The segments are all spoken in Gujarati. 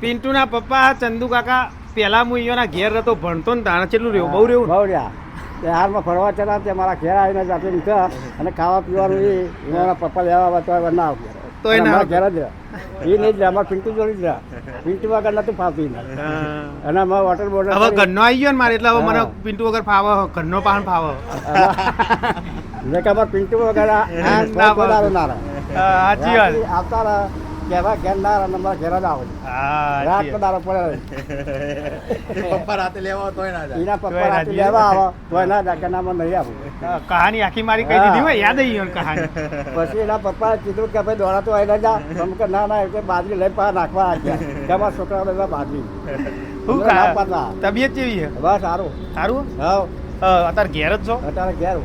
પિન્ટુના પપ્પા ચંદુ કાકા પેલા હું અહીંયાના ઘેર હતો ભણતો ને તાણે કેટલું રહ્યું બહુ રહ્યું બહુ રહ્યા. હારમાં ફરવા ચડા તે મારા ઘેર આવીને જાતે મૂક્યા અને ખાવા પીવાનું એ એના પપ્પા લેવા આવ્યા તો ના આવ્યા તો એના ઘેર જ એ નહીં જ અમારે પિન્ટુ જોડી જ રહ્યા. પિન્ટુ વગર નતું ફાવતું. અને અમારે વોટર બોટલ હવે ઘરનો આવી ગયો ને મારે એટલે હવે મને. પિન્ટુ વગર ફાવે ઘરનો પાન ફાવે. એટલે કે અમારે પિન્ટુ વગર આ- બધા ના રહે. સાચી વાત. આવતા રહે. કહેવા ઘેર ના અને અમારા ઘેર જ આવે હા રાત તો વાત. પડે પપ્પા રાતે લેવા તોય ના જાય. એના પપ્પા રાતે. લેવા આવે તોય ના જાય કે ના મને નહીં આવું. કહાની આખી મારી કહી દીધી હોય યાદ આવી ગઈ કહાની. પછી એના પપ્પાએ કીધું કે ભાઈ દોડા તો આવી જા. તમે કે ના ના એટલે બાજરી લઈ પા નાખવા આવ્યા કે અમારા છોકરા બધા બાજરી. શું તબિયત કેવી છે? બસ સારું. સારું? હા. અત્યારે ઘેર જ છો? અત્યારે ઘેર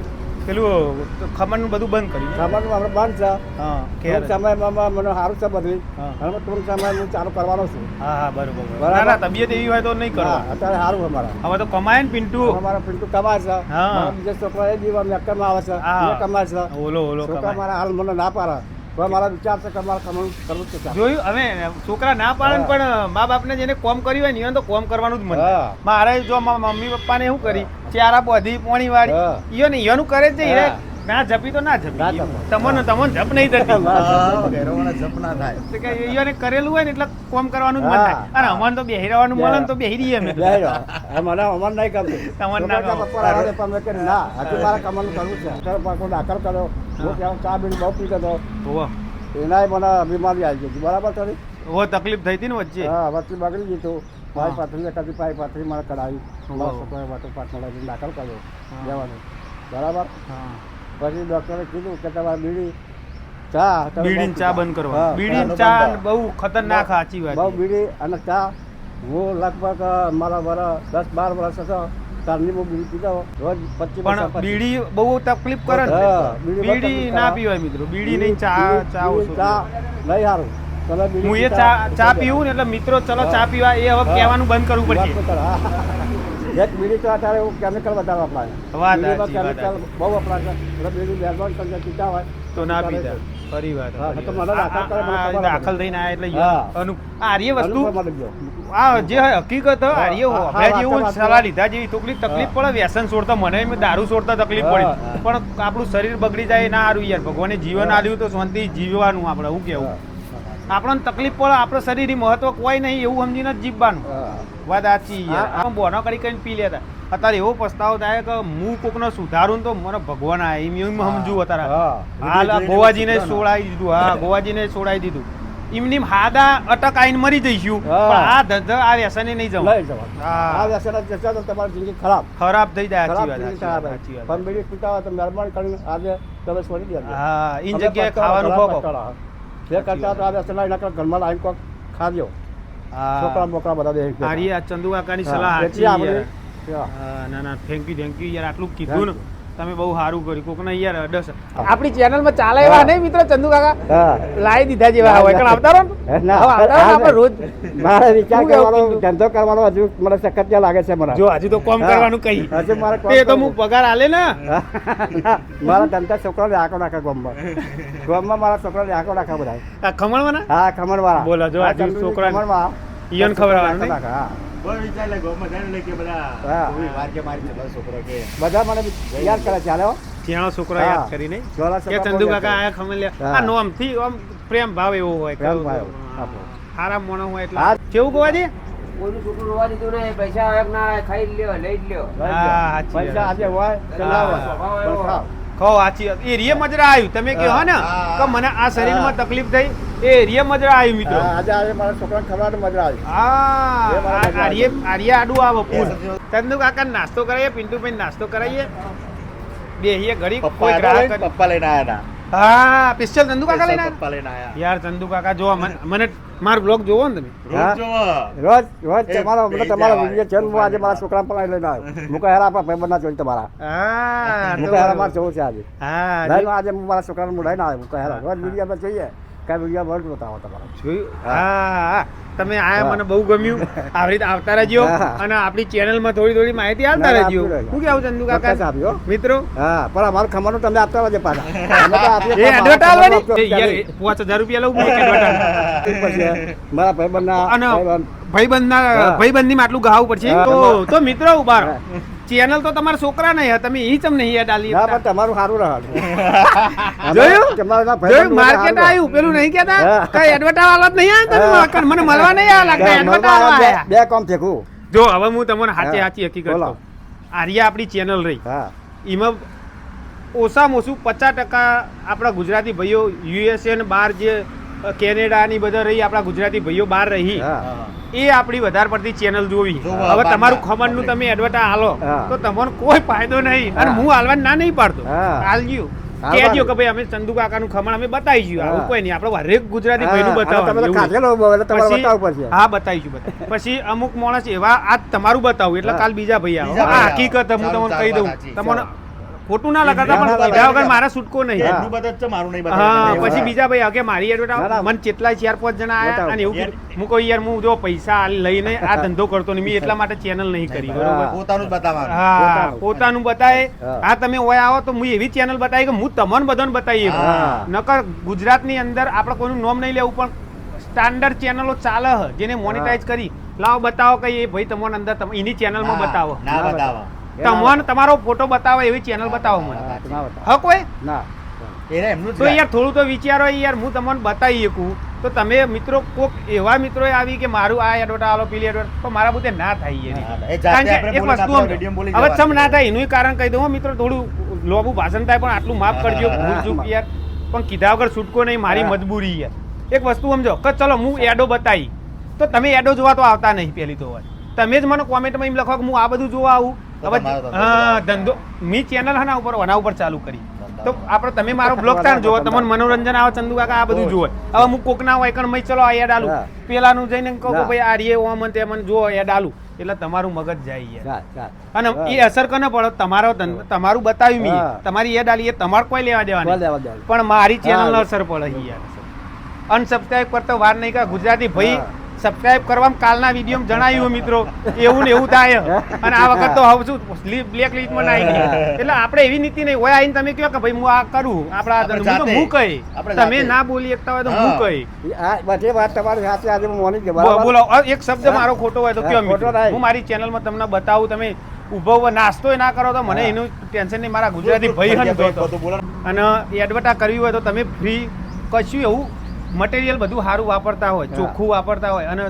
પેલું ખમણનું બધું બંધ કર્યું ખમણનું આપણે બંધ છે. હા ટૂંક સમયમાં મને સારું છે બધું. હા. અને ટૂંક સમય હું ચાલુ કરવાનો છું. હા હા બરોબર બરોબર. ના તબિયત એવી હોય તો નહીં કરો અત્યારે સારું અમારે હવે તો કમાય ને પિન્ટુ. અમારા પિન્ટુ કમાય છે. હા. બીજા છોકરા એ દીવા મેકરમાં આવે છે. કમાય છે. ઓલો ઓલો છોકરા મારા હાલ મને ના પાડે. તો મારા વિચાર છે કે મારે કરવું છે જોયું હવે છોકરા ના પાડે પણ મા બાપને જેને કોમ કર્યું હોય ને એને તો કોમ કરવાનું જ મન. મારે જો મારા મમ્મી પપ્પાને શું કરી? ચારા બધી પોણી વાળી. ઈયો ને ઈયોનું કરે જ છે એ. ના જપી તો ના જપી. તમને તમને જપ નહીં થતી. જપ ના થાય. ઈયોને કરેલું હોય ને એટલે કોમ કરવાનું જ મન. થાય. અને અમન તો બેહી રહેવાનું મળે તો બેહી રહીએ અમે. મને અમર નહીં કરતું. તમને ના પણ ના. હજુ મારા કમાવાનું કરવું છે. પાછો દાખલ કર્યો. હું. ત્યાં ચા બીડી બહુ પીતો હતો હોવે. એનાય મને બીમારી આવી ગઈ હતી. બરાબર હોવે તકલીફ થઈ હતી ને વચ્ચે? હા વચ્ચે બગડી ગઈ તો પાય પાથરી એકાદી પાઈ પાથરી મારે કઢાવી. વોટર પાર્કમાં લઈને દાખલ કર્યો. જવાનું બરાબર? પછી ડૉક્ટરે કીધું કે તમારે બીડી ચા તમે ચા બંધ કરવા. હા. બીડીને ચા. બહુ ખતરનાક સાચી વાત બહુ બીડી અને ચા. હું લગભગ મારા વર્ષ દસ બાર વર્ષ હતો. તારની બહુ બીડી પીતા રોજ પચીસ પણ બીડી બહુ તકલીફ કરે ને. બીડી ના પીવાય મિત્રો. બીડી નહીં ચા ચા ચા નહીં સારું હું એ ચા ચા પીવું ને એટલે મિત્રો ચલો ચા પીવા. એ હવે કહેવાનું બંધ કરવું પડશે. એક બીડી તો અત્યારે કેમિકલ વધારે વપરાય chemical બહુ વપરાય એટલે બીડી મહેરબાન કરીને પીતા હોય તો ના પીતા ફરી વાત. હા, તો મને દાખલ આ- આ. થઈને આયા એટલે આ આર્ય વસ્તુ. આ જે હકીકત હ, હા, આર્ય હા, હોભળ્યા હા, જેવું સલાહ લીધા જેવી તકલીફ તકલીફ પડે વ્યસન છોડતા મને દારૂ છોડતા તકલીફ પડી. પણ આપણું શરીર બગડી જાય ના સારું યાર. ભગવાને જીવન હા. આલ્યું તો શાંતિ જીવવાનું આપણે હું કેવું? આપણને તકલીફ પડે આપણું શરીર મહત્વ કોઈ નહીં એવું સમજીને જ જીવવાનું. વાત સાચી યાર. બોનો કરી કરીને પી લેતા. અત્યારે એવો પસ્તાવો થાય કે હું કોકનો સુધારું ને તો મને ભગવાન આ એમ એમ સમજુ અત્યારે. હા. હાલ ગોવાજીને. સોડાઈ દીધું. હા ગોવાજીને સોડાઈ દીધું. એમની હાદા અટક આઈને મરી જઈશું પણ આ ધંધો આ વ્યસને નહીં જવું. લઈ જવાનું. આ વ્યસન જશે તો તમારી જિંદગી ખરાબ. ખરાબ થઈ જાય સાચી વાત સાચી પણ બીડી પીતા તો મહેરબાની કરીને આજે તમે છોડી દે હા ઇન જગ્યાએ ખાવાનું ઘણા જે કરતા તો આ વ્યસન એના ઘરમાં લાઈન કોક ખાજો છોકરા મોકરા બધા દેખ આ ચંદુ કાકાની સલાહ સાચી આપણે- ના ના થેન્ક યુ થેન્ક યુ યાર આટલું કીધું ને. તમે બહુ સારું કર્યું. કોકને યાર અડસ આપણી ચેનલમાં ચાલે એવા નહીં મિત્રો ચંદુ કાકા. લાઈ દીધા જેવા હોય. કારણ આવતા રહો ને. આવતા આપણે રોજ. મારે વિચાર કરવાનો ધંધો કરવાનો હજુ મને સખત લાગે છે મને. જો હજુ તો કોમ કરવાનું કહી હજુ મારે તો હું પગાર આલે ને. મારા ધંધા છોકરાને આંખો નાખે ગોમમાં. ગોમમાં મારા છોકરાને આંખો નાખે બધા ખમણવાના? હા ખમણ વાળા બોલો, જો આજુ છોકરાને ઈયોને ખવડાવવાનું હા. કોઈ વાર કે મારી છે બસ છોકરો કે. બધા મને યાદ કરે છે હાલો. ત્યાંનો છોકરો યાદ કરી કે ચંદુ કાકા આયા ખમણ આ નોમથી આમ પ્રેમ ભાવ એવો હોય પ્રેમ ભાવ, હા. મોણો હોય એટલે. કેવું ગોવાજી? કોઈનું છોકરું રોવા દીધું નહીં. પૈસા ના ખાઈ લ્યો લઈ લ્યો. પૈસા આજે હોય ના હોય સ્વભાવ પણ એવો. ખાઓ. કહો સાચી વાત. એ રિય મજરા આવ્યું તમે કહો ને કે મને આ શરીરમાં તકલીફ થઈ એ રિય મજરા આવ્યું મિત્રો આજે આજે મારા છોકરાને ખવડાવવાની મજા આવી હા આર્ય આર્ય આડું આવો ચંદુ કાકા નાસ્તો કરાવીએ પિન્ટુભાઈ નાસ્તો કરાવીએ બે ઘડી કોઈ ગ્રાહક પપ્પા લઈને આયા હા પિસ્તલ ચંદુ કાકા લઈને હતા પપ્પા લઈને આયા. યાર ચંદુ કાકા જો મને મારો બ્લોગ જોવો ને તમે. રોજ જોવો. રોજ રોજ તમારો મને તમારો વિડિયો છે હું આજે મારા છોકરા પણ લઈને આવ્યો. મુકા હેરા આપણા ભાઈબંધના જોઈ તમારા. હા મુકા હેરા માર જોવું છે આજે. હા લઈને આજે હું મારા છોકરાને હું ના આવ્યો મુકા હેરા રોજ વિડિયો પર જોઈએ. કાંઈ વિડિયો વર્ડ બતાવો તમારો જોયું? હા. તમે આયા મને બહુ ગમ્યું. આવી રીતે આવતા રહેજો અને આપણી ચેનલમાં થોડી થોડી માહિતી ના, રહેજો. શું કેવું ચંદુ કાકા? આપ્યો મિત્રો? હા પણ અમારું ખમાનું તમે આપતા રહેજો પાછા. એ પણ એડવર્ટ અમારું આવવાની આપજો એ યાર ત્યારે. એ પાંચ હજાર રૂપિયા લઉં એક એડવર્ટ પછી મારા ભાઈબંધના અને ભાઈબંધ. ભાઈબંધના ભાઈબંધની આટલું ગાવું પડશે. તો તો મિત્રો ઊભા રહો. હા. ચેનલ તો તમારા છોકરા નહીં તમે ઈ ચમ નહીં યાદ આલી ના પણ તમારું સારું રહે જોયું? તમારું જોયું? માર્કેટ આવ્યું પેલું નહીં કેતા કઈ એડવર્ટ વાળા જ નહીં આવ્યા તમે મને મળવા નહીં આ લાગતા બે- એડવર્ટ બે- આયા બે કામ ફેંકું જો હવે હું તમને હાચી હાચી હકીકત. કહું. આર્યા આપણી ચેનલ રહી. હા. એમાં ઓછામાં ઓછું પચાસ ટકા આપણા ગુજરાતી ભાઈઓ યુએસએ ને બહાર જે અ, કેનેડા ની બધા રહી આપણા ગુજરાતી ભાઈઓ બહાર રહી એ આપણી વધારે પડતી ચેનલ જોવી. હવે તમારું તમારું ખમણનું તમે એડવર્ટા હાલો તો તમને કોઈ ફાયદો નહીં. અને હું. હાલવા ના નહીં પાડતો. હા. હાલજો. હાલવાનું. કહેજો કે ભાઈ અમે ચંદુ કાકાનું ખમણ અમે બતાવીશું. આવું કોઈ નહીં. આપણે હરેક ગુજરાતી ભાઈનું તમારે પછી- હા બતાવીશું. પછી અમુક માણસ એવા આજ તમારું બતાવું. એટલે કાલ બીજા ભાઈ આવો. આ હકીકત હું તમને કહી દઉં. તમને. ખોટું ના લગાતા પણ કીધા વગર મારા છૂટકો નહીં. એટલું બધું જ છે, મારું નહીં હા પછી બીજા ભાઈ હવે મારી ના. મને કેટલાય ચાર પાંચ જણા આયા અને એવું કીધું હું કહું યાર હું જો પૈસા લઈને આ ધંધો કરતો નહીં મેં એટલા માટે ચેનલ નહીં કરી. બરોબર. પોતાનું બતાવવાનું. હા પોતાનું. બતાવે. હા. તમે ઓય આવો તો હું એવી ચેનલ બતાવી કે હું તમને બધાને બતાવી નકર ગુજરાતની અંદર આપણે કોઈનું નામ નહીં લેવું પણ સ્ટાન્ડર્ડ ચેનલો ચાલે જેને મોનેટાઈઝ કરી. લાવો બતાવો કે એ ભાઈ તમને અંદર તમ- એની ચેનલમાં બતાવો. ના બતાવો. તમને તમારો ફોટો બતાવો એવી ચેનલ બતાવો મને. હક ના બતાવો. હ કોઈ? ના. એને એમનું તો. યાર થોડું તો વિચારો યાર હું તમને બતાવી શકું. તો તમે મિત્રો કોક એવા મિત્રો આવી કે મારું આ એડવર્ટ આલો પેલી એડવર્ટ તો મારા બધે ના થાય એક વસ્તુ હવે સમ ના થાય એનું કારણ કહી દઉં હો મિત્રો થોડું લોબુ ભાષણ થાય પણ આટલું માફ કરજો ભૂલ ચૂક યાર. પણ કીધા વગર છૂટકો નહીં મારી મજબૂરી યાર. એક વસ્તુ સમજો કે ચલો હું એડો બતાવી. તો તમે એડો જોવા તો આવતા નહીં પેલી તો તમે જ મને કોમેન્ટમાં એમ લખો કે હું આ બધું જોવા આવું. હવે ધંધો હા ધંધો. મી ચેનલ હના ઉપર વના ઉપર ચાલુ કરી. તો આપણે તમે મારો બ્લોગ તાણ જોવો તમને મનોરંજન આવે ચંદુ કાકા આ બધું જોવે હવે હું કોકના હોય કણ મય ચલો આ એડ આલું. પેલાનું જઈને કહો કે ભાઈ આ રે ઓમન તે મને જો એડ આલું. એટલે તમારું મગજ જાય યાર. ચાલ, ચાલ. અને એ અસર કને પડે? તમારો તમારું બતાવ્યું મી તમારી એડ આલી એ તમારે કોઈ લેવા દેવા બોલ નહીં દેવા દેવા. પણ મારી ચેનલ અસર પડે યાર. અનસબસ્ક્રાઇબ કરતો વાર નહીં કા ગુજરાતી ભાઈ. સબસ્ક્રાઇબ કરવામાં કાલના વિડીયોમાં જણાવ્યું મિત્રો. એવું ને એવું થાય. અને આ વખત તો હવે શું બ્લેક લિસ્ટમાં ના આવી ગઈ. એટલે આપણે એવી નીતિ નહીં. હોય આવીને તમે કહો કે ભાઈ હું આ કરું. આપણા હું હું કહી તમે ના બોલી શકતા હોય તો હું કહી આ બધી વાત તમારી સાથે આજે મોની? બોલો એક શબ્દ મારો ખોટો હોય તો કયો મિત્રો? હું મારી ચેનલમાં તમને બતાવું તમે ઊભો નાસ્તો ના કરો તો મને એનું ટેન્શન નહીં. મારા ગુજરાતી ભાઈ અને એડવર્ટા કરવી હોય તો તમે ફ્રી કશું એવું મટીરિયલ બધું સારું વાપરતા હોય ચોખ્ખું વાપરતા હોય અને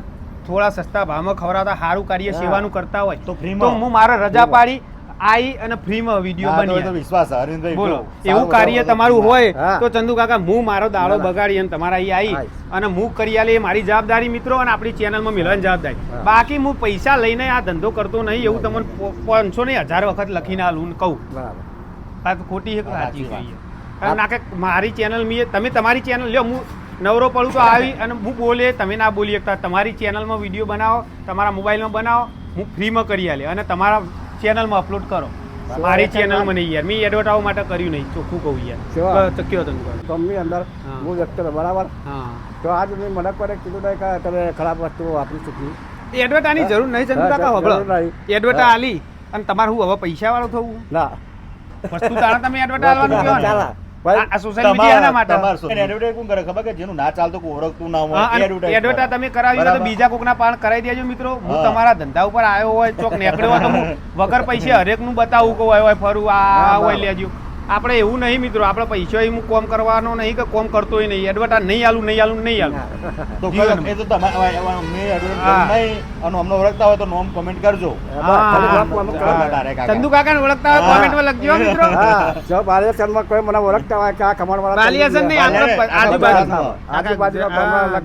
થોડા સસ્તા ભાવમાં ખવડાવતા સારું કાર્ય સેવાનું કરતા હોય તો તો ફ્રીમાં હું મારા રજા પાડી આઈ અને ફ્રીમાં વીડિયો બની વિશ્વાસ અરવિંદભાઈ બોલો. એવું કાર્ય તમારું હોય તો ચંદુ કાકા હું મારો દાડો. બગાડી અને તમારા અહીં આવી અને હું કરી આલી એ મારી જવાબદારી મિત્રો અને આપણી ચેનલમાં મિલવાની જવાબદારી. બાકી હું પૈસા લઈને આ ધંધો કરતો નહીં એવું તમને પાંચસો ને હજાર વખત લખીને આલું કહું. ખોટી સાચી કારણ કે મારી ચેનલ મી તમે તમારી ચેનલ લ્યો હું નવરો પડું તો આવી અને હું બોલે તમે ના બોલી શકતા તમારી ચેનલમાં વીડિયો બનાવો તમારા મોબાઈલમાં બનાવો હું ફ્રીમાં કરી આલે અને તમારા ચેનલમાં અપલોડ કરો. મારી ચેનલમાં નહીં યાર. મેં એડવર્ટાવ માટે કર્યું નહીં. ચોખ્ખું કહું યાર. તો કયો તમે તમની અંદર હું. વ્યક્ત બરાબર? હા. તો આજ મેં મને કોઈને કીધું નહીં કે તમે ખરાબ વસ્તુ વાપરી શકી. એડવર્ટાની જરૂર નહીં કાકા જરૂર હોભળો. નહીં. એડવર્ટા આલી અને તમારે હું હવે પૈસા વાળો થવું? ના. વસ્તુ તારા તમે એડવર્ટા આલવાનું કહો ને. ચાલે. આ સોશિયલ મીડિયા એના માટે તમારે શું? એને advertise કોણ કરે ખબર કે જેનું ના ચાલતું કોઈ ઓળખતું ના હોય. તમે કરાવી તો બીજા કોકના પાન કરાવી દેજો મિત્રો હું તમારા ધંધા ઉપર આવ્યો હોય ચોક નીકળ્યો હોય તો હું વગર પૈસે હરેકનું બતાવું કહું હોય ફરું આ હોય. લેજો આપણે એવું નહીં મિત્રો આપણે પૈસા હું કોમ કરવાનો નહીં કે કોમ કરતોય નહીં. એડવર્ટાઇઝ નહીં આલું નહીં આલું નહીં આલું. તો એ તો તમારે અને અમને ઓળખતા હોય તો નોમ comment કરજો. તારે કાકા. ચંદુ ઓળખતા હોય. કોમેન્ટમાં લખજો મિત્રો. હા. જો બાલિયાસનમાં કોઈ મને ઓળખતા હોય કે આ ખમણવાળા બાલિયાસન નહીં આપણે આજુબાજુ આજુબાજુ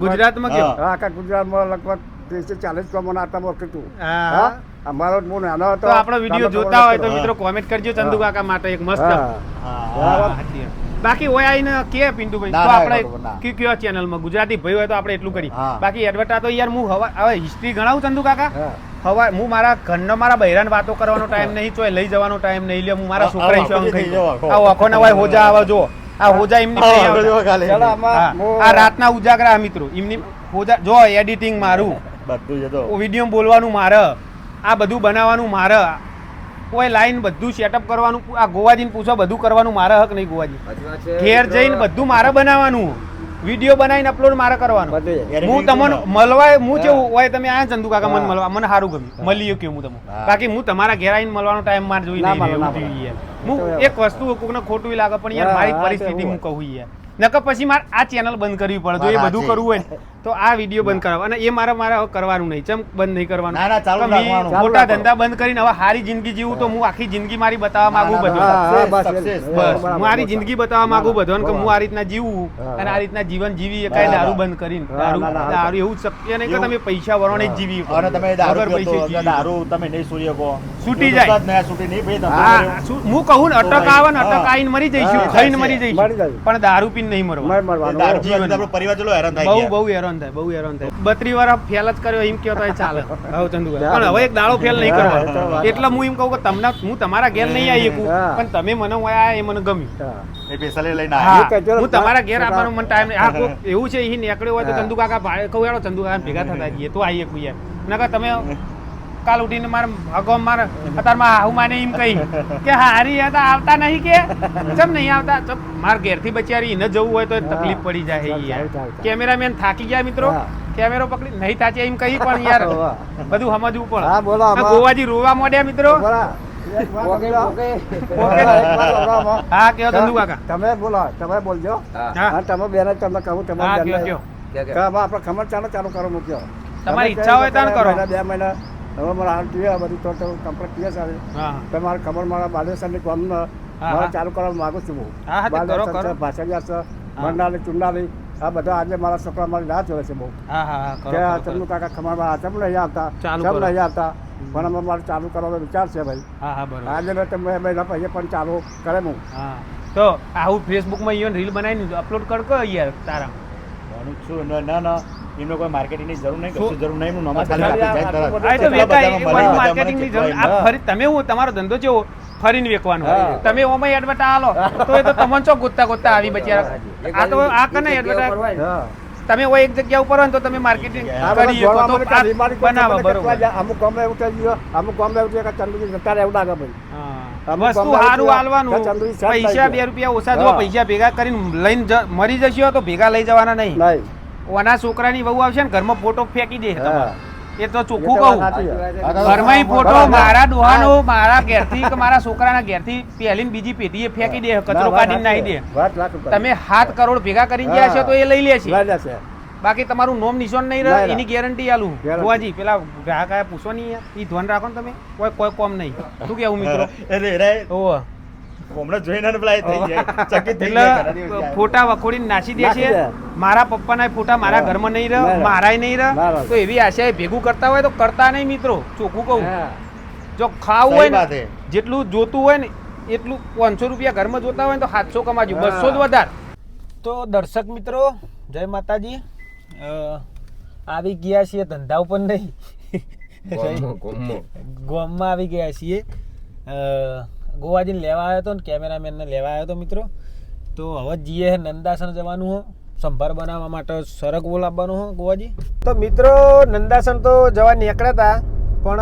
ગુજરાતમાં. આજુબાજુના હા, આખા ગુજરાતમાં લગભગ ત્રીસ ચાલીસ ગામોના આટલા મોકલું હા. અમારો હું નાનો હતો. આપણો વીડિયો જોતા હોય તો મિત્રો કોમેન્ટ કરજો ચંદુ કાકા માટે એક મસ્ત. બાકી હોય આઈને કે પિંડુભાઈ તો આપણે. કયો કયો ચેનલમાં ગુજરાતી ભાઈ હોય તો આપણે એટલું કરી બાકી એડવર્ટા તો યાર હું હવા હવે હિસ્ટ્રી ગણાવું ચંદુ કાકા? હવે હું મારા ઘરનો મારા બહેરાન વાતો કરવાનો ટાઈમ નહીં ચોય લઈ જવાનો ટાઈમ નહીં લે હું મારા છોકરા ખાઈ આ ઓખો ના હોય હોજા આવે જો આ હોજા એમની આ રાતના ઉજાગરા મિત્રો એમની હોજા જો એડિટિંગ મારું. બધું છે તો. વીડિયો બોલવાનું મારે. આ બધું બનાવવાનું મારે. કોઈ લાઈન બધું સેટઅપ કરવાનું આ ગોવાજીને પૂછો બધું કરવાનું મારે હક નહીં ગોવાજી. ઘેર જઈને બધું મારે બનાવવાનું. વીડિયો બનાવીને અપલોડ મારે કરવાનું. હું તમને કીધું મળવાય હું જેવું હોય તમે આ ચંદુ કાકા મને મળવા. મને સારું ગમ્યું. મળી કે હું તમને. બાકી હું તમારા ઘેર આવીને મળવાનો ટાઈમ માર જોઈ નહીં હું એક વસ્તુ કોકને ખોટું લાગે પણ યાર મારી પરિસ્થિતિ હું કહું યાર. નકર પછી મારે આ ચેનલ બંધ કરવી પડે જો એ બધું કરવું હોય ને તો આ વીડિયો બંધ કરાવો. અને એ મારા મારા કરવાનું નહીં. ચમ બંધ નહીં કરવાનું? ના, ના, ચાલુ રાખવાનું. મોટા ધંધા બંધ કરીને હવે સારી જિંદગી જીવું તો હું આખી જિંદગી મારી બતાવવા માંગુ બધું. બસ, મારી જિંદગી બતાવવા માંગુ ના, કે હું આ રીતના જીવું અને આ રીતના જીવન જીવી કઈ બરાબર. દારૂ બંધ કરીને. દારૂ દારૂ એવું શક્ય નહીં કે તમે પૈસા વરોને જ જીવી. અને તમે દારૂ પૈસે દારૂ તમે નહીં સૂર્ય કહો છૂટી જાય. ના છૂટી નહીં ભાઈ હા હું કહું ને અટક આવે ને અટક હા. મરી જઈશું ખાઈને મરી જઈશું. પણ દારૂ પીને નહીં મરવા મર દારૂ. આપણો પરિવાર ચલો હેરાન થાય બહુ બહુ હેરાન થાય બહુ હેરાન થાય બત્રી વાર ફેલ જ કર્યો એમ કહેતો હોય ચાલે. હવે ચંદુભાઈ પણ હવે એક દાડો ફેલ નહીં હા, કરવાનો એટલે હું એમ કહું કે તમને હું તમારા ઘેર નહીં આવી શકું પણ તમે મને આયા એ મને ગમ્યું. હા. લઈને તમારા ઘેર આવવાનો મને ટાઈમ નહીં. હા એવું છે એ નીકળ્યો હોય તો. ચંદુ કાકા કહું યાર ચંદુ કાકા ભેગા થતા જઈએ તો આવીએ કોઈ યાર. નકર તમે કાલ ઉઠીને મારે હગમ મારે અત્યારમાં હાહુ માને એમ કહી કે હારી હતા આવતા નહીં કે. ચમ નહીં આવતા? ચમ માર ઘેરથી બચારી એને જવું હોય તો તકલીફ પડી જાય યાર. કેમેરામેન થાકી ગયા મિત્રો. કેમેરો પકડી નહીં તાચે એમ કહી પણ યાર. બધું સમજવું પણ. હા, બોલો, ગોવાજી રોવા મોડ્યા મિત્રો. હા કેવો કાકા. તમે બોલો તમે બોલજો. હા. હા. હા તમે બેન તમને કહું તમે આપણે ખમણ ચાલો ચાલુ કરો મૂક્યો તમારી ઈચ્છા હોય ત્યાં કરો. બે મહિના. હવે મારા હાલ જોઈએ બધું તો તો કમ્પ્લીટ સારી આવે. તો મારા ખબર મારા બાલેશ્વરની મારે ચાલુ કરવા માંગુ છું હું હા, હા, તે કરો, બાલેશ્વર છે, ભાષાગિયા છે મંડાલી ચુંડાલી આ બધા આજે મારા છોકરા મારી રાહ જોવે છે બહુ. ત્યાં તમને કે આ. ચંદુ કાકા ખમણમાં ચમ નહીં આવતા? ચાલુ ચમ નહીં આવતા? પણ અમે મારે ચાલુ કરવાનો વિચાર છે ભાઈ. હા હા બરોબર. આજે મેં તમે મહિના પછી પણ ચાલુ કરે હું. તો આવું ફેસબુકમાં ઈવન રીલ બનાવીને અપલોડ કર યાર તારા? ભણું છું. ના ના. એમને કોઈ માર્કેટિંગની જરૂર નહીં કશું જરૂર નહીં હું નોમા ખાલી આપી જાય તરત. ફરી તમે હું તમારો ધંધો જેવો ફરીને વેકવાનો તમે ઓમાં એડવર્ટા આલો તો એ તો તમને ચો ગોતતા ગોતતા આવી બચારા એક આ તો આ કને જગ્યા ઉપર એડવર્ટા ને. તમે હોય એક જગ્યા ઉપર હોય તો તમે માર્કેટિંગ કરી શકો તો કોઈ બનાવો બરોબર. અમુક એવું થઈ ગયું અમુક એવું છે કે ચંદુજી જતા એવું લાગે ભાઈ. વસ્તુ સારું હાલવાનું. પૈસા બે રૂપિયા ઓછા જો પૈસા ભેગા કરીને લઈને જ- મરી જશો તો ભેગા લઈ જવાના નહીં. નહીં. ઓના છોકરાની વહુ આવશે ને ઘરમાં ફોટો ફેંકી દે એ તો ચોખ્ખું કહું. ઘરમાં ફોટો મારા ડોહાનો મારા ઘેરથી કે મારા છોકરાના ઘેરથી પહેલી બીજી પેઢીએ ફેંકી દે કચરો કાઢીને નાહી દે. તમે સાત કરોડ ભેગા કરીને ગયા છો તો એ લઈ લે છે બાકી તમારું નોમ નિશાન નહીં રહે એની ગેરંટી આલું. Guarantee. પેલા ગ્રાહક આયા પૂછો નહીં યાર. ઈ ધ્યાન રાખો ને તમે. કોઈ કોઈ કોમ નહીં. શું કેવું મિત્રો? એટલે હમણાં જોઈને ને થઈ જાય ચકિત થઈ એટલે જાય ઘણા દિવસ ફોટા વખોડીને નાસી દે છે. મારા પપ્પાના ફોટા મારા. ઘરમાં નહીં રહે મારાય નહીં રહે તો એવી આશાએ ભેગું કરતા હોય તો કરતા નહીં મિત્રો. ચોખ્ખું કહું. જો ખાવું હોય ને જેટલું જોતું હોય ને એટલું પાંચસો રૂપિયા ઘરમાં જોતા હોય ને તો સાતસો કમાજો. બસો જ વધારે. તો દર્શક મિત્રો જય માતાજી. આવી ગયા છીએ ધંધા ઉપર નહીં. ગોમો, ગોમો. ગોમમાં આવી ગયા છીએ. ગોવાજીને લેવા આવ્યો હતો ને કેમેરામેનને લેવા આવ્યો હતો મિત્રો. તો હવે જઈએ નંદાસન જવાનું હો. સંભાર બનાવવા માટે સરક લાવવાનું હો ગોવાજી. તો મિત્રો નંદાસન તો જવા નીકળ્યા હતા પણ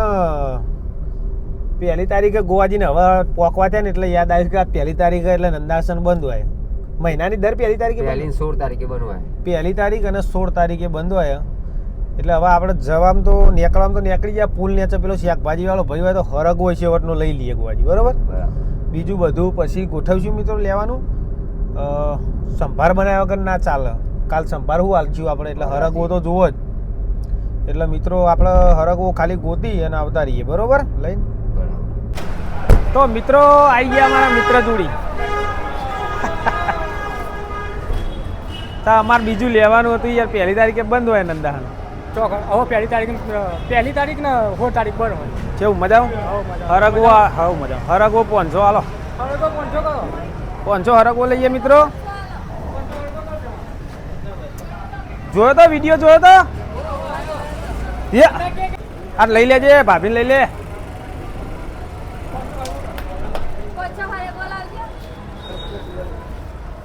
પહેલી તારીખે ગોવાજીને હવે પોકવા થયા ને એટલે યાદ આવ્યું કે આ પહેલી તારીખે એટલે નંદાસન બંધ હોય. મહિનાની દર પહેલી તારીખે બંધ પહેલી સોળ તારીખે બનવાય પહેલી તારીખ અને સોળ તારીખે બંધ હોય. એટલે હવે આપણે જવામાં તો નીકળવામાં તો નીકળી ગયા. પુલ નીચે પેલો શાકભાજી વાળો ભાઈ હોય તો હરગ હોય છે વટનો લઈ લઈએ ગોવાજી બરોબર? બીજું બધું પછી ગોઠવશું મિત્રો લેવાનું. સંભાર બનાવ્યા વગર ના ચાલે. કાલ સંભાર હું હાલશું આપણે એટલે હરગવો તો જોવો જ. એટલે મિત્રો આપણે હરગવો ખાલી ગોતી અને આવતા રહીએ બરોબર? લઈને. તો મિત્રો આવી ગયા મારા મિત્ર જોડી. તો અમારે બીજું લેવાનું હતું યાર પહેલી તારીખે બંધ હોય નંદાહન. ચોક્કસ હવે પહેલી તારીખ પહેલી તારીખ ને સોળ તારીખ હોય કેવું મજા હરગવો હા મજા. હરગવો પાંચસો હાલો. કરો. પાંચસો હરગવો લઈએ મિત્રો. જોયો તો વીડિયો જોયો તો? આ લઈ લેજે ભાભીને લઈ લે.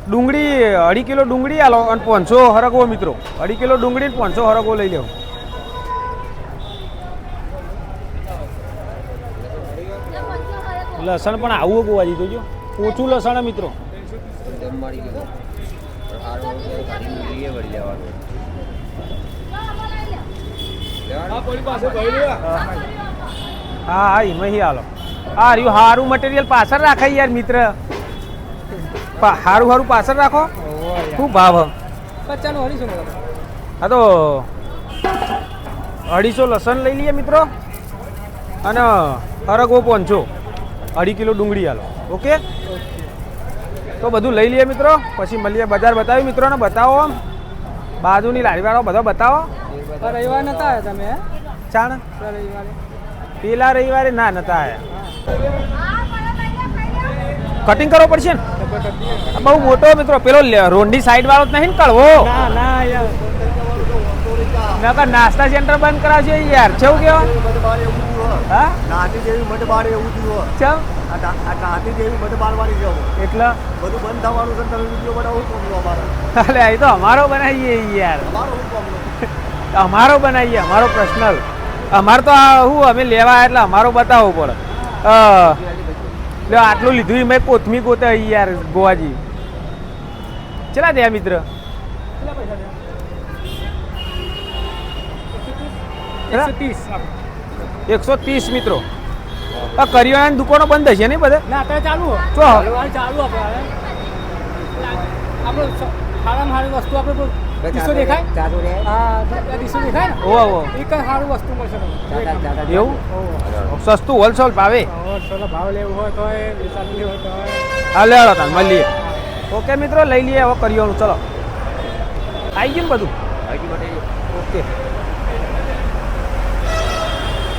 ડુંગળી, અઢી કિલો ડુંગળી આલો અને પાંચસો હરગવો મિત્રો. અઢી કિલો ડુંગળી ને પાંચસો હરગવો લઈ લેવો લસણ પણ આવું ગોવાજી તો જો. ઓછું લસણ મિત્રો. હા હા, એમાં હાલો હા રહ્યું સારું મટીરિયલ પાછળ રાખાય યાર મિત્ર. સારું સારું પાછળ રાખો. શું ભાવ? પચાસનું અઢીસો હા તો અઢીસો લસણ લઈ લઈએ મિત્રો. અને હરગવો પહોંચો અઢી કિલો ડુંગળી હાલો ઓકે? તો બધું લઈ લઈએ મિત્રો. પછી મળીએ બજાર. બતાવી મિત્રોને. બતાવો બાજુની લારીવાળો બધો બતાવો. રવિવાર નતા આવ્યા તમે? ચાણ? રવિવારે. પેલા રવિવારે ના નતા આવ્યા. કટિંગ કરવો પડશે ને? બહુ મોટો મિત્રો, પેલો રોડની સાઈડ વાળો નહીં ને કળવો ના ના નાસ્તા સેન્ટર બંધ કરાવજો યાર. છેવું કેવા એવું. હા? થયું ચમ? નાતી જેવી મઢબાર વાળી જવું એટલે? બધું બંધ થવાનું છે તમે એ તો અમારો બનાવીએ યાર. અમારો કામનું? અમારો બનાવીએ, અમારો પર્સનલ અમાર તો આ શું અમે લેવા એટલે અમારો બતાવવો પડે. અ, આટલું લીધું મેં કોથમી ગોતે યાર ગોવાજી. ચલા દે મિત્ર? એકસો ત્રીસ મિત્રો. આ કરિયાણાની દુકાનો બંધ હશે ને બધે? ના અત્યારે ચાલુ ચો ચાલુ આપણે આપણે સારામાં સારી વસ્તુ આપણે દીસો દેખાય ચાલુ રહે હા ત્યાં દેખાય ને? ઓહો ઓહો એક સારું વસ્તુ મળશે તમને. ચાલુ ચાલુ એવું? સસ્તું હોલસેલ ભાવે? ઓહો, ભાવ લેવું હોય તો એ વેચાણ લેવું તો હા લે હાલો તાન મળીએ ઓકે મિત્રો લઈ લઈએ હવે કરિયાણું. ચલો. આવી ગયું ને બધું? ઓકે.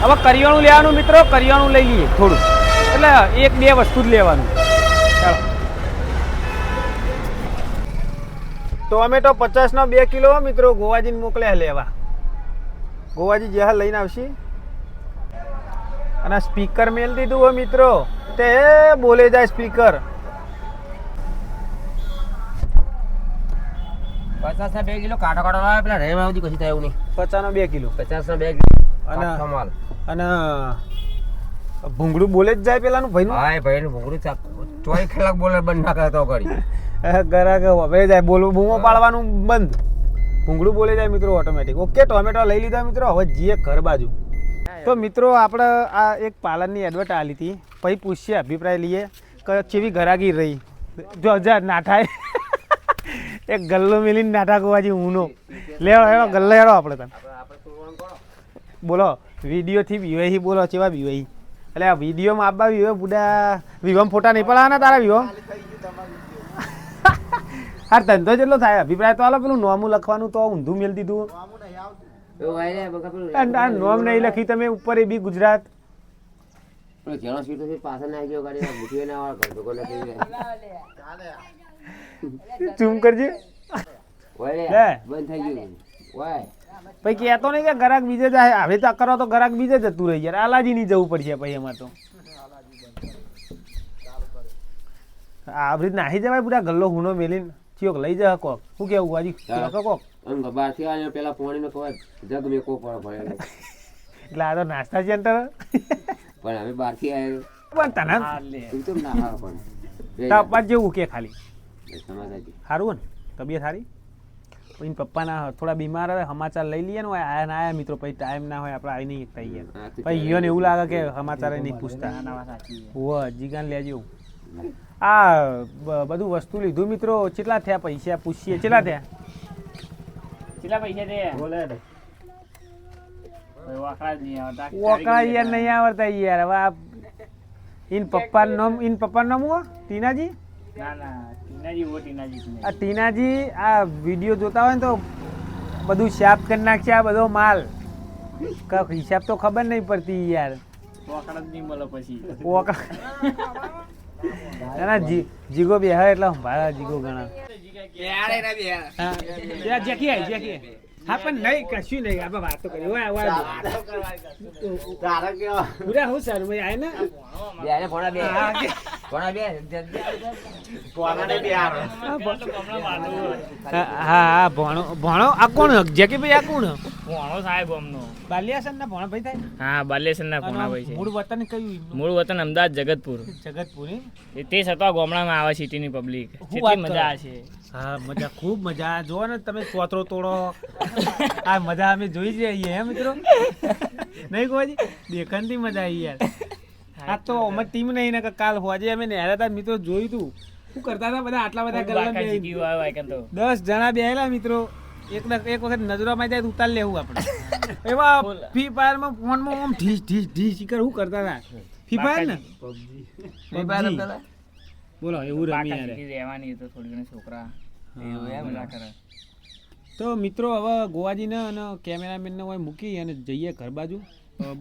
હવે કરિયાણું લેવાનું મિત્રો કરિયાણું લઈ લઈએ થોડું. એટલે એક બે વસ્તુ જ લેવાનું. ટોમેટો પચાસનો બે કિલો મિત્રો ગોવાજીને મોકલ્યા લેવા. ગોવાજી જે લઈને આવશે. અને સ્પીકર મેલ દીધું હો મિત્રો. તે બોલે જાય સ્પીકર. પચાસ ના બે કિલો કાંટો લાવે પેલા રેમ આવતી કશી થાય એવું નહીં. પચાસનો બે કિલો. પચાસ ના બે અને- કિલો. માલ. અને ભૂંગળું બોલે જ જાય પેલાનું ભાઈનું. હા ભાઈ ભૂંગળું ચોવીસ કલાક બોલે બંધ ના કરતો કરી. ગરાક હવે જાય બોલવું બૂમો પાડવાનું બંધ. ભૂંગળું બોલી જાય મિત્રો ઓટોમેટિક ઓકે ટોમેટો લઈ લીધા મિત્રો હવે જઈએ ઘર બાજુ. તો મિત્રો આપણે આ એક પાર્લરની એડવર્ટ આલી હતી. પછી પૂછીએ અભિપ્રાય લઈએ કે કેવી ગરાગી રહી. જો હજાર નાઠાય એક ગલ્લો મિલીને નાઠા ગોવાજી ઊનો. લેવો હેડો ગલ્લો હેડો આપણે તમે બોલો વિડીયોથી વિવાહી બોલો કેવા વિવાહી? એટલે આ વિડીયોમાં આપવા વિવાહ બુડા વિવાહ ફોટા નહીં પડાવવાના તારા વિવાહ હા ધંધો જેટલો થાય અભિપ્રાય તો આલો પેલું નોમું લખવાનું તો ઊંધું મેલ દીધું. ને આ- આ નોમ નહીં લખી તમે ઉપર એ બી ગુજરાત. ના આવી ના આવે ચૂમ કરજે. બંધ થઈ ગયું. પછી કહેતો નહીં કે ગરાક બીજે જાય હવે તો કરો તો ગરાક બીજે જતું રહી યાર આલાજી નહીં જવું પડશે પછી એમાં તો. આ રીત નાહી જવાય પૂરા ગલ્લો હુનો મેલીને. ચિયોક લઈ જા કોક. શું કેવું વાજી હા. કહો કોક? આમ બહારથી આવે પેલા પોણીનો કહેવાય જગ મેકો પણ પડે એટલે આ તો નાસ્તા સેન્ટર પણ હવે બહારથી આવે પણ તને તું તો ના હા પણ તાપમાન જેવું કે ખાલી. સારું ને? તબિયત સારી? પછી પપ્પાના થોડા બીમાર હવે સમાચાર લઈ લઈએ ને હોય આયા ના આયા મિત્રો પછી ટાઈમ ના હોય આપણે આવી નહીં હા, તો પછી ઈયોને એવું લાગે કે સમાચાર નહીં પૂછતા. હોવ જીગાન લેજો. આ બધું વસ્તુ લીધું મિત્રો. કેટલા થયા પૈસા? પૂછીએ. કેટલા થયા? કેટલા પૈસા થયા? ઓકળા યાર નહીં આવડતા યાર. હવે આ ઇન પપ્પા નામ ઇન પપ્પા નામ હું ટીનાજી? આ ટીનાજી આ વીડિયો જોતા હોય ને તો બધું શાપ કરી નાખશે આ બધો માલ. હિસાબ તો ખબર નહીં પડતી યાર. વાકડા જ નહીં મળે પછી. ઓકા ના ના જી જીગો બે હા એટલે ભાડા જીગો ગણા જેકી આય, જેકી હા? પણ નહીં કશું નહીં. આપણે વાતો કરી. હોય આવા તારા કે પૂરા હું સારું ભાઈ આય ને. બે બે. કોના બે હા હા ભણો ભણો આ કોણ જેકી ભાઈ આ કોણ ભોણો સાહેબ અમનો. બાલિયાસન ના ભણો ભાઈ થાય? હા બાલેસર ના અને ભાઈ છે. મૂળ વતન કયું મૂળ વતન અમદાવાદ જગતપુર. જગતપુર તે છતાં ગામડામાં આવે સિટીની પબ્લિક કેટલી મજા? છે. હા મજા ખૂબ મજા. જો ને તમે ચોતરો તોડો. આ મજા અમે જોઈ જ રહીએ હે મિત્રો? નહીં કોજી દેખાણથી મજા આવી યાર. આ તો અમે ટીમ નહીં ને કે કાલ હોજે અમે નેહરા હતા મિત્રો જોયું તું. શું કરતા હતા બધા આટલા બધા તો દસ જણા બેહેલા મિત્રો. એક ને એક વખત નજરોમાં જાય ઉતાર લેવું આપણે. એવા ફ્રી ફાયરમાં ફોનમાં આમ ઢીસ ઢીસ ઢીસ કર શું કરતા હતા? ફ્રી ફાયર ને? PUBG. બોલો એવું રમી યાર. રહેવાની તો થોડી ઘણી છોકરા એવું એમ ના કરે. તો મિત્રો હવે ગોવાજીને અને કેમેરામેનને હોય મૂકી અને જઈએ ઘર બાજુ.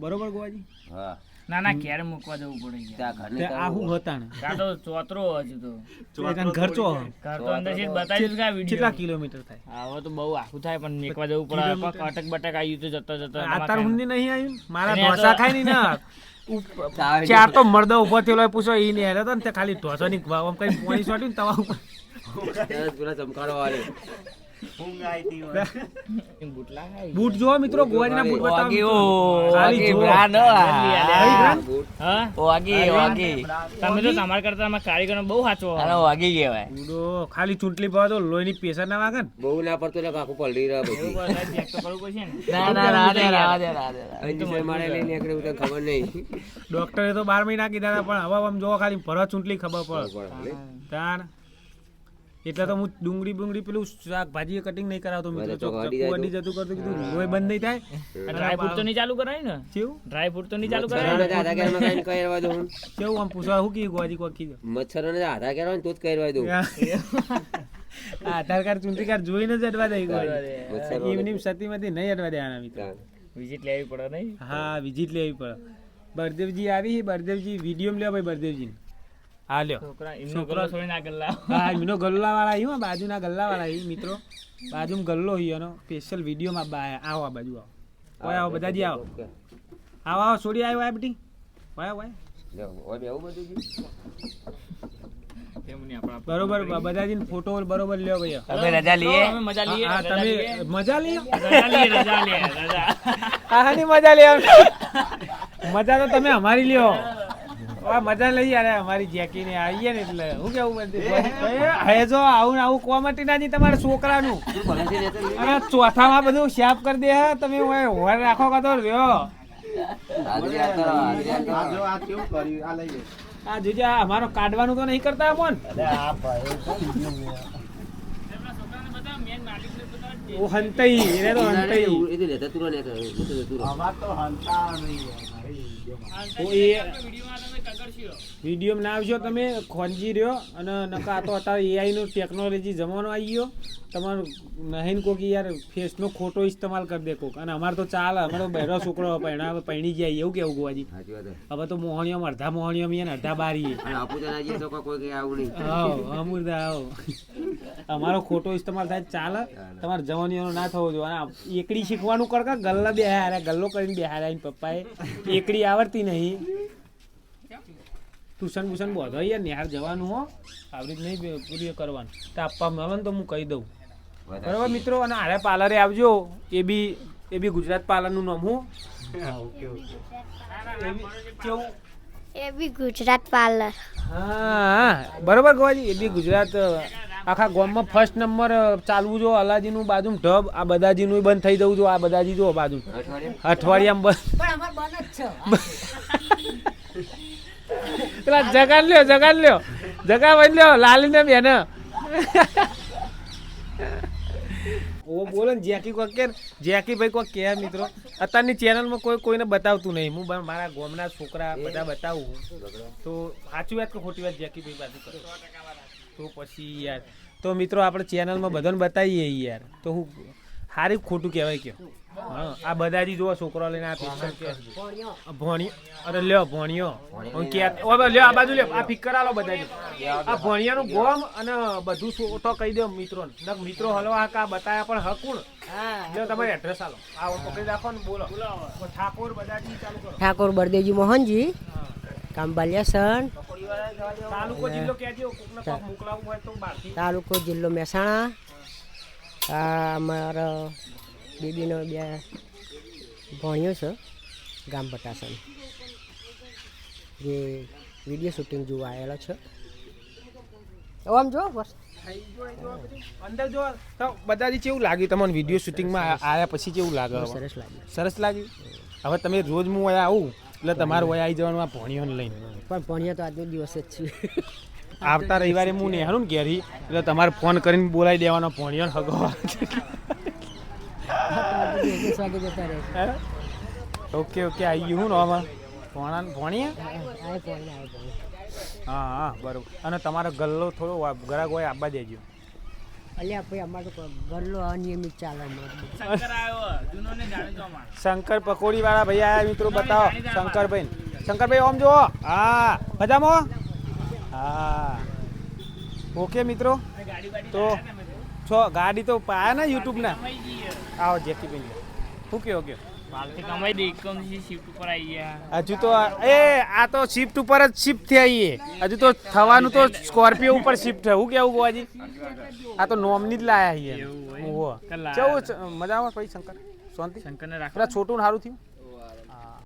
બરોબર ગોવાજી? હા. ના ના મૂકવા જવું પડે ત્યાં તે આ શું હતા ને. કાં તો ચોતરો હજુ તો. ઘર ચો ઘર તો અંદરથી બતાવી દીધું કે કેટલા કિલોમીટર થાય. હવે તો બહુ આખું થાય પણ મેકવા જવું પડે? પણ અટક બટક આવ્યું તો જતો જતો આ તાર ઊંધી નહીં આવ્યું મારા ઢોસા ખાય નહીં ના? ચાર તો મર્દો ઊભો થયેલો પૂછો ઈ ને હેરો ને તે ખાલી ઢોસાની ની કઈ પોણી સોટ્યું ને તવા ઉપર. પેલા ચમકારો વાળી. બૂટ જો મિત્રો ગોવાજીના બૂટ બતાવો વાગી, મિત્રો. ઓ, ખાલી બ્રાન્ડ, હો, આ. ખાલી બ્રાન્ડ? તમે તો તમારા કરતા અમારા કારીગરો બહુ સાચો. બૂડો, ખાલી ચૂંટલી પાવા તો લોહીની પ્રેશર ના વાગે બહુ ના પડતો એટલે આખું પલડી રહ્યો પછી ચેક તો કરવું પડશે ને. અંજી મારે લઈને નીકળે એવું ખબર નહીં. ડોક્ટરે તો બાર મહિના કીધા પણ હવે આમ જોવો ખાલી ભરત ચૂંટલી ખબર પડે. પડે. એટલે તો હું ડુંગળી બુંગળી પેલું શાકભાજી કટિંગ નહીં કરાવતો મિત્રો ચોક અડી જતું કરતું કીધું લોહી બંધ નહીં થાય? ડ્રાય ફ્રૂટ તો નહીં ચાલુ કરાય ને? કેવું? ડ્રાય ફ્રૂટ તો નહીં ચાલુ કરાય? કાંઈ દઉં. કેવું આમ પૂછવા શું કીધું ગોવાજી કોઈ કીધું? મચ્છરોને તો આધા કેરવા ને તો જ કરવા દઉં. આધાર કાર્ડ ચૂંટણી કાર્ડ જોઈને જ અડવા દઈ મચ્છરોને ઇવનિંગ સતીમાંથી નહીં અડવા દેવાના મિત્રો. વિઝિટ લેવી પડે નહીં? હા વિઝિટ લેવી પડે. બળદેવજી આવી બળદેવજી વીડિયો લેવા ભાઈ બળદેવજી હા લ્યો. છોકરા એમનો ગલ્લો છોડીને આ ગલ્લા હા એમનો ગલ્લા વાળા આવ્યું બાજુના ગલ્લા વાળા આવ્યું મિત્રો. બાજુમાં ગલ્લો હોય એનો સ્પેશિયલ વિડીયોમાં બા આવો આ બાજુ આવો. ઓય આવો બધાજી આવો. આવો આવો છોડી આવ્યો આ બેટી. ઓય ઓય. લ્યો, ઓય બેવું બધું છે? તેમ નહીં આપણા બરોબર બધાજી ફોટો બરોબર લ્યો ભાઈ. અમે રજા લઈએ મજા લઈએ તમે મજા રજા લઈએ રજા લઈએ રજા. મજા લે મજા તો તમે અમારી લ્યો. આ મજા લઈ યાર અમારી જેકી ને આવીએ ને એટલે. હું કેવું બધું હે જો આવું ને આવું કોમેટી ના તમારા છોકરાનું? તું અને ચોથામાં બધું શાપ કરી દે તમે ઓય હોર રાખો કતો તો રહ્યો. આ જોજે આ અમારો કાઢવાનું તો નહીં કરતા મોન ઓ હંતઈ એને તો હંતઈ. એ તો લેતા તુરો લેતા, અમાર તો હંતા રહો. ઓ એ વીડિયો ના આવશો તમે ખોંજી રહ્યો અને નકા તો અત્યારે એઆઈ નો ટેકનોલોજી જમાનો આવી ગયો. તમારું નહીં કોક યાર ફેસનો ખોટો ઇસ્તેમાલ કરી દે કોક. અને અમારે તો ચાલે અમે તો બહેરો છોકરો પહેણા હવે પૈણી જાય એવું કેવું ગોવાજી. હવે તો મોહણીઓ અડધા મોહણીઓ ને અડધા બારી અને તો તો અમૃતા આવો અમારો ખોટો ઇસ્તેમાલ થાય ચાલ. તમારે જવાનીઓનો ના થવો જોઈએ. એકડી શીખવાનું કરતા ગલ્લા બે હારે ગલ્લો કરીને બે હારે પપ્પાએ એકડી આવડતી નહીં. ટ્યુશન બુશન બધો યાર નિહાર જવાનું હો. આવડી નહીં પૂરી કરવાનું. તો આપવા મળે ને તો હું કહી દઉં. બરાબર મિત્રો અને આરે પાર્લરે આવજો. એ બી એ બી ગુજરાત પાર્લરનું નામ હું. એ બી કેવું? A B Gujarat parlour. હા. બરોબર ગવાજી એ બી ગુજરાત આખા ગામમાં ફર્સ્ટ નંબર ચાલવું જો અલાજીનું બાજુ ઢબ આ બદાજીનું બંધ થઈ જવું જો આ બદાજી જો બાજુ. અઠવાડિયે અઠવાડિયામાં બંધ. પેલા જગાડ લ્યો જગાડ લ્યો. જગા બંધ લ્યો લાલીને બેન. ઓ બોલો ને જેકી કોઈ કે જેકી ભાઈ કોઈ કે મિત્રો. અત્યારની ચેનલમાં કોઈ કોઈને બતાવતું નહીં. હું મારા ગામના છોકરા બધા બતાવું. તો સાચી વાત કે ખોટી વાત જેકી ભાઈ બાજુ કરો? તો પછી યાર તો મિત્રો આપણે ચેનલમાં બધાને બતાવીએ યાર. તો હું સારી ખોટું કહેવાય કે. હા આ બધાજી જુઓ છોકરો લઈને આ પિક્ચર કે. ભણ્યો અરે લ્યો ભણ્યો. હું કે ઓ લ્યો આ બાજુ લ્યો આ ફિકર આલો બધા આ ભણિયાનું ગોમ અને બધું શું તો કહી દો મિત્રો નક મિત્રો હલો આ કા બતાયા પણ હકુણ. લ્યો તમારે એડ્રેસ આલો. આ પકડી રાખો ને બોલો. ઠાકોર બધાજી ચાલુ કરો. ઠાકોર બળદેવજી મોહનજી. કામ બાલિયાસન તાલુકો જિલ્લો મહેસાણા આ અમારા બેબીનો બે ભણ્યો છે ગામ પટાસન જે વીડિયો શૂટિંગ જોવા આવેલો છે. આમ જો બસ. અંદર જો બધાથી કેવું લાગ્યું તમને વીડિયો શૂટિંગમાં આવ્યા પછી કેવું લાગે સરસ લાગ્યું. સરસ લાગ્યું? હવે તમે રોજ હું અહીંયા આવું એટલે તમારું વય આવી જવાનું આ ભણિયોને લઈને. પણ ભણિયા તો આજનો દિવસ જ છે. આવતા રવિવારે હું નેહરું ને ઘેરી એટલે તમારે ફોન કરીને બોલાવી દેવાનો ભણિયો રહે ઓકે ઓકે આવી ગયું હું ને આમાં? ભણા ભણ્યા હા હા બરોબર. અને તમારો ગલ્લો થોડો ગરાક હોય આપવા દેજો. અલ્યા ભાઈ અમારે ગલ્લો અનિયમિત ચાલે શંકર પકોડી વાળા ભાઈ આયા મિત્રો બતાવો. શંકરભાઈ. શંકરભાઈ ઓમ જુઓ. હા મજામાં? હા. ઓકે મિત્રો. તો છો ગાડી તો પાયા ને યુટ્યુબ ના? આવો જેકી ભાઈ શું કયો કયો આવી હજુ તો એ આ તો શિફ્ટ ઉપર જ શિફ્ટ થઈ હજુ તો થવાનું તો સ્કોર્પિયો ઉપર શિફ્ટ થયું કેવું ગોવાજી આ તો નોમની જ લાયા છીએ? મજામાં ભાઈ શંકર. શાંતિ. શંકરને રાખ. પેલા છોટું ને સારું થયું.